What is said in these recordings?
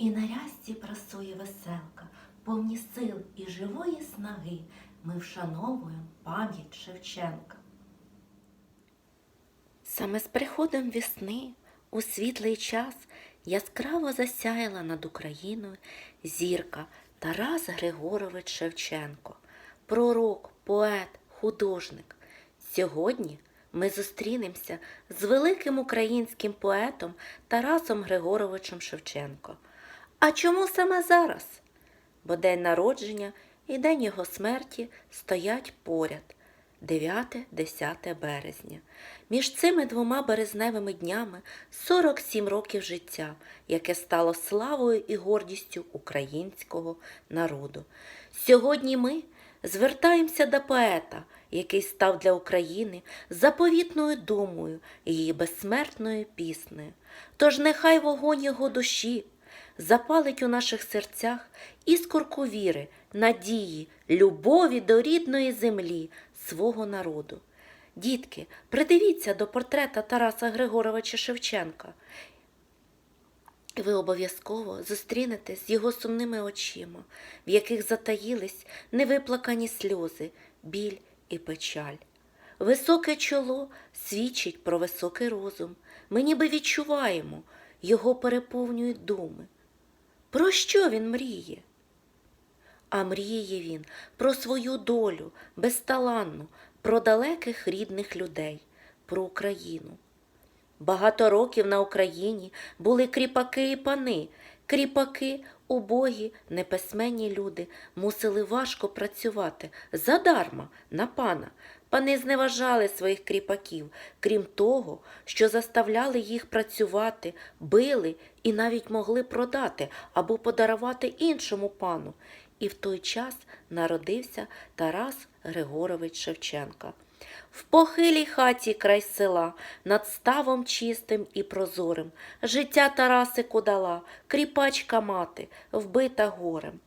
І на рясці прасує веселка, повні сил і живої снаги. Ми вшановуємо пам'ять Шевченка. Саме з приходом весни у світлий час яскраво засяяла над Україною зірка Тарас Григорович Шевченко, пророк, поет, художник. Сьогодні ми зустрінемося з великим українським поетом Тарасом Григоровичем Шевченко. А чому саме зараз? Бо день народження і день його смерті стоять поряд. 9-10 березня. Між цими двома березневими днями 47 років життя, яке стало славою і гордістю українського народу. Сьогодні ми звертаємося до поета, який став для України заповітною думою і її безсмертною піснею. Тож нехай вогонь його душі запалить у наших серцях іскорку віри, надії, любові до рідної землі, свого народу. Дітки, придивіться до портрета Тараса Григоровича Шевченка. Ви обов'язково зустрінетесь з його сумними очима, в яких затаїлись невиплакані сльози, біль і печаль. Високе чоло свідчить про високий розум. Ми ніби відчуваємо, його переповнюють думи. Про що він мріє? А мріє він про свою долю, безталанну, про далеких рідних людей, про Україну. Багато років на Україні були кріпаки і пани. Кріпаки, убогі, неписьменні люди мусили важко працювати задарма на пана. Пани зневажали своїх кріпаків, крім того, що заставляли їх працювати, били і навіть могли продати або подарувати іншому пану. І в той час народився Тарас Григорович Шевченка. В похилій хаті край села, над ставом чистим і прозорим, життя Тарасику дала, кріпачка мати, вбита горем.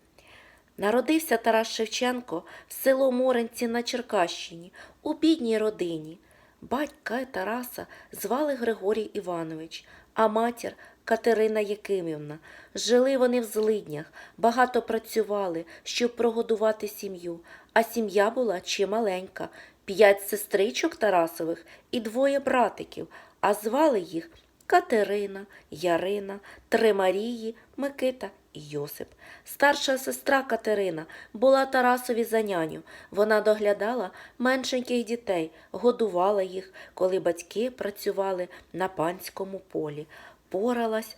Народився Тарас Шевченко в село Моренці на Черкащині, у бідній родині. Батька Тараса звали Григорій Іванович, а матір Катерина Якимівна. Жили вони в злиднях, багато працювали, щоб прогодувати сім'ю, а сім'я була чималенька, п'ять сестричок Тарасових і двоє братиків, а звали їх Катерина, Ярина, Три Марії, Микита і Йосип. Старша сестра Катерина була Тарасові за няню. Вона доглядала меншеньких дітей, годувала їх, коли батьки працювали на панському полі, поралась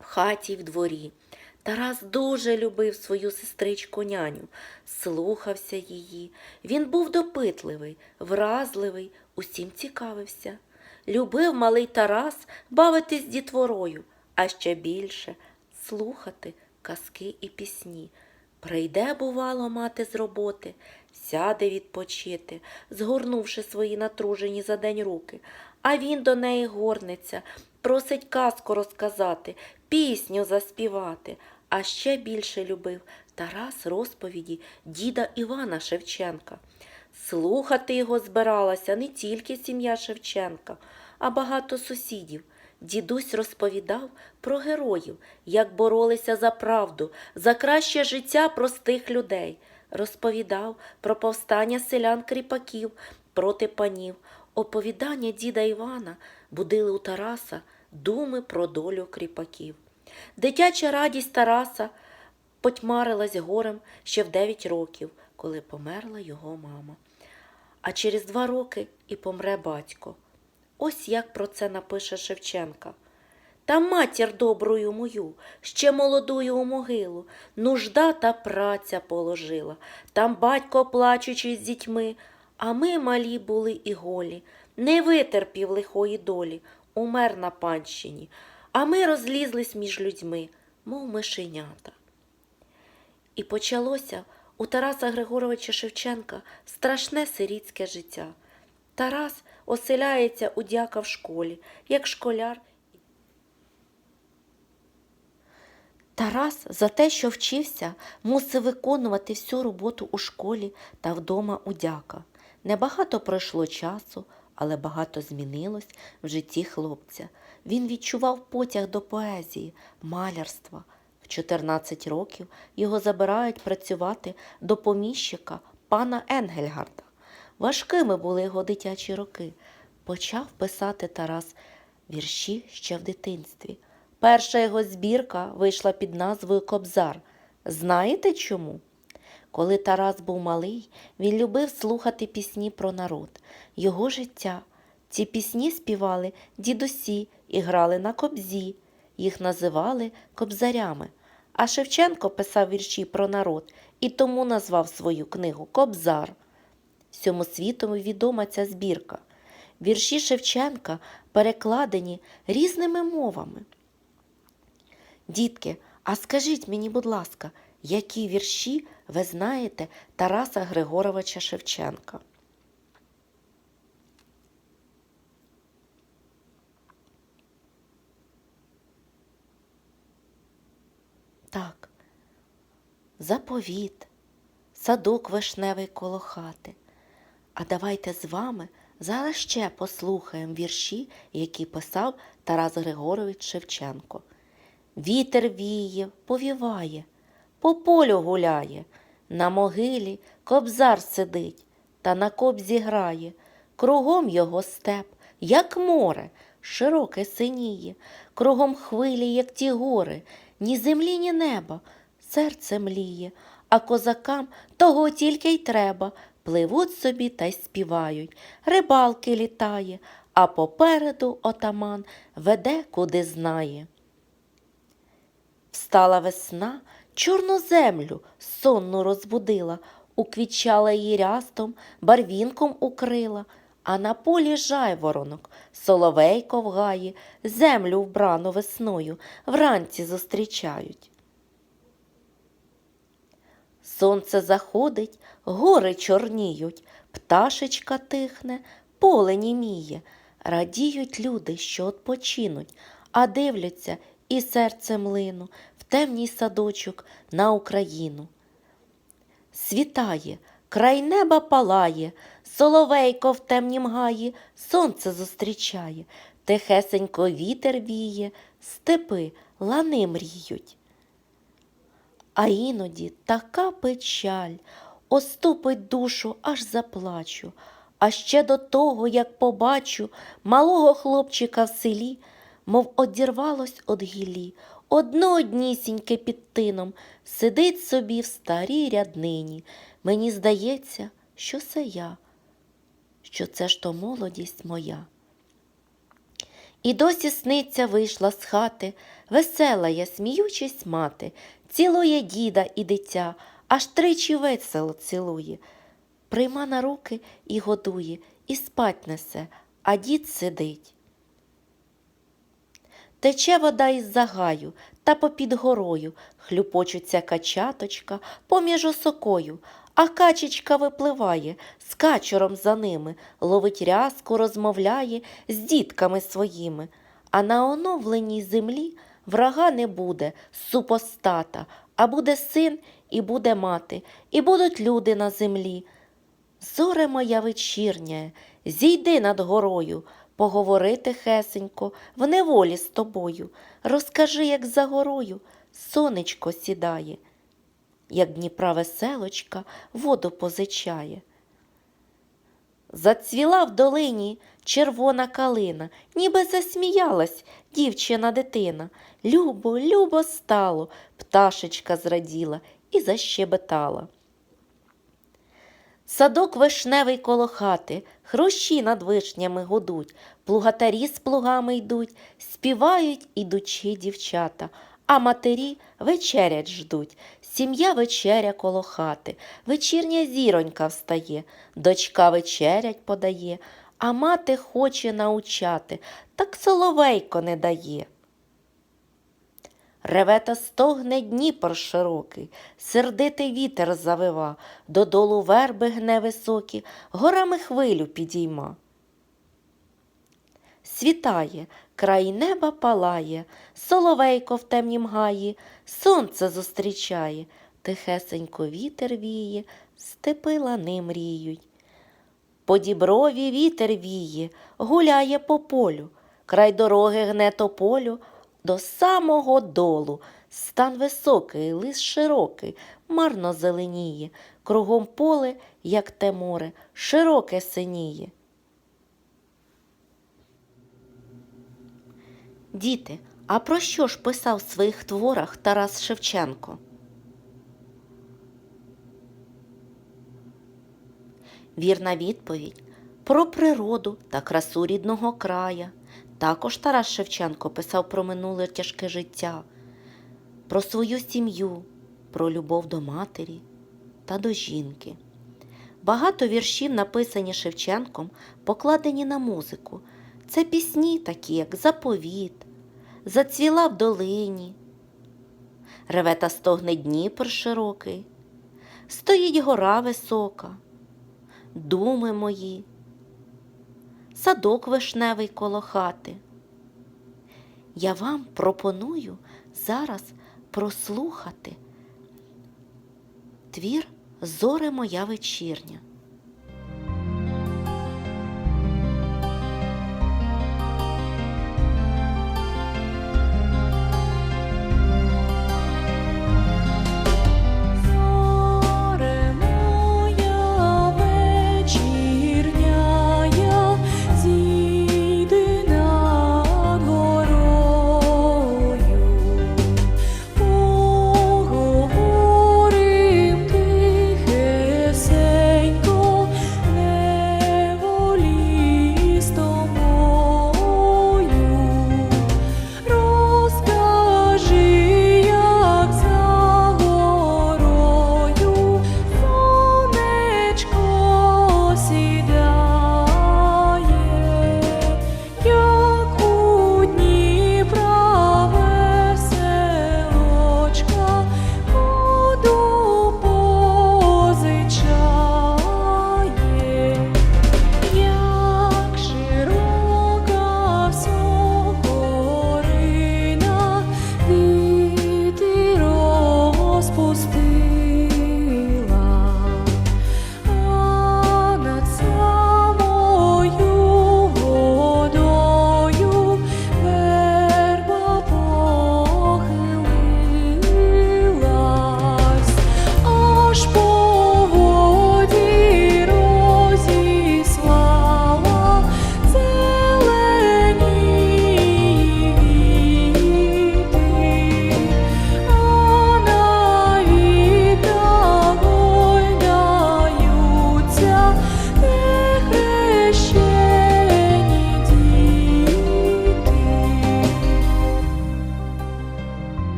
в хаті в дворі. Тарас дуже любив свою сестричку няню, слухався її. Він був допитливий, вразливий, усім цікавився. Любив малий Тарас бавитись дітворою, а ще більше слухати казки і пісні. Прийде, бувало, мати з роботи, сяде відпочити, згорнувши свої натружені за день руки, а він до неї горниться, просить казку розказати, пісню заспівати. А ще більше любив Тарас розповіді діда Івана Шевченка. Слухати його збиралася не тільки сім'я Шевченка, а багато сусідів. Дідусь розповідав про героїв, як боролися за правду, за краще життя простих людей. Розповідав про повстання селян кріпаків проти панів. Оповідання діда Івана будили у Тараса думи про долю кріпаків. Дитяча радість Тараса потьмарилась горем ще в дев'ять років, коли померла його мама. А через два роки і помре батько. Ось як про це напише Шевченка. Та матір добрую мою, ще молодую у могилу, нужда та праця положила. Там батько плачучи з дітьми, а ми малі були і голі, не витерпів лихої долі, умер на панщині, а ми розлізлись між людьми, мов мишенята. І почалося у Тараса Григоровича Шевченка страшне сирітське життя. Тарас оселяється у дяка в школі, як школяр. Тарас за те, що вчився, мусив виконувати всю роботу у школі та вдома у дяка. Небагато пройшло часу, але багато змінилось в житті хлопця. Він відчував потяг до поезії, малярства, В 14 років його забирають працювати до поміщика пана Енгельгарда. Важкими були його дитячі роки. Почав писати Тарас вірші ще в дитинстві. Перша його збірка вийшла під назвою Кобзар. Знаєте чому? Коли Тарас був малий, він любив слухати пісні про народ, його життя. Ці пісні співали дідусі і грали на кобзі. Їх називали кобзарями. А Шевченко писав вірші про народ і тому назвав свою книгу Кобзар. Всьому світу відома ця збірка. Вірші Шевченка перекладені різними мовами. Дітки, а скажіть мені, будь ласка, які вірші ви знаєте Тараса Григоровича Шевченка? Так, заповіт, садок вишневий коло хати. А давайте з вами зараз ще послухаємо вірші, які писав Тарас Григорович Шевченко. Вітер віє, повіває, по полю гуляє, на могилі кобзар сидить, та на кобзі грає, кругом його степ, як море, широке синіє, кругом хвилі, як ті гори, ні землі, ні неба, серце мліє, а козакам того тільки й треба. Пливуть собі та й співають, рибалки літає, а попереду отаман веде, куди знає. Встала весна, чорну землю сонну розбудила, уквічала її рястом, барвінком укрила, а на полі жайворонок, соловейко в гаї, землю вбрану весною вранці зустрічають. Сонце заходить, гори чорніють, пташечка тихне, поле німіє, радіють люди, що odpoчинуть, а дивляться і серце млину в темній садочок на Україну. Світає, край неба палає, соловейко в темнім гаї, сонце зустрічає, тихесенько вітер віє, степи, лани мріють. А іноді така печаль оступить душу, аж заплачу. А ще до того, як побачу малого хлопчика в селі, мов одірвалось од гілі, одно однісіньке під тином, сидить собі в старій ряднині. Мені здається, що це я, що це ж то молодість моя. І досі сниця вийшла з хати, весела я, сміючись мати, цілує діда і дитя, аж тричі весело цілує. Прийма на руки і годує, і спать несе, а дід сидить. Тече вода із загаю, та попід горою хлюпочуться качаточка поміж осокою, а качечка випливає, з качуром за ними, ловить рязку, розмовляє з дітками своїми. А на оновленій землі врага не буде, супостата, а буде син і буде мати, і будуть люди на землі. Зоре моя вечірня, зійди над горою, поговори тихесенько, в неволі з тобою. Розкажи, як за горою сонечко сідає, як Дніпра веселочка воду позичає. Зацвіла в долині червона калина, ніби засміялась дівчина дитина. Любо, любо стало, пташечка зраділа і защебетала. Садок вишневий коло хати, хрущі над вишнями гудуть, плугатарі з плугами йдуть, співають ідучі дівчата, а матері вечерять ждуть. Сім'я вечеря коло хати, вечірня зіронька встає, дочка вечерять подає, а мати хоче научати, так соловейко не дає. Реве та стогне Дніпр широкий, сердитий вітер завива, додолу верби гне високі, горами хвилю підійма. Світає, край неба палає, соловейко в темнім гаї, сонце зустрічає, тихесенько вітер віє, степи лани мріють. По діброві вітер віє, гуляє по полю, край дороги гне тополю, до самого долу Стан високий, лис широкий, марно зеленіє, кругом поле, як те море, широке синіє. Діти, а про що ж писав в своїх творах Тарас Шевченко? Вірна відповідь про природу та красу рідного края. Також Тарас Шевченко писав про минуле тяжке життя, про свою сім'ю, про любов до матері та до жінки. Багато віршів, написані Шевченком, покладені на музику. Це пісні, такі як Заповіт, Зацвіла в долині, Реве та стогне Дніпр широкий, Стоїть гора висока, Думи мої, Садок вишневий коло хати. Я вам пропоную зараз прослухати твір Зоре моя вечірня.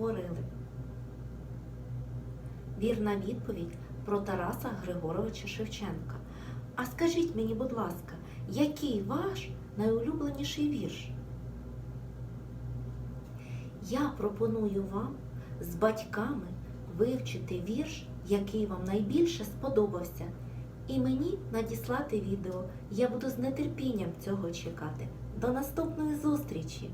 Говорили? Вірна відповідь про Тараса Григоровича Шевченка. А скажіть мені, будь ласка, який ваш найулюбленіший вірш? Я пропоную вам з батьками вивчити вірш, який вам найбільше сподобався, і мені надіслати відео. Я буду з нетерпінням цього чекати. До наступної зустрічі!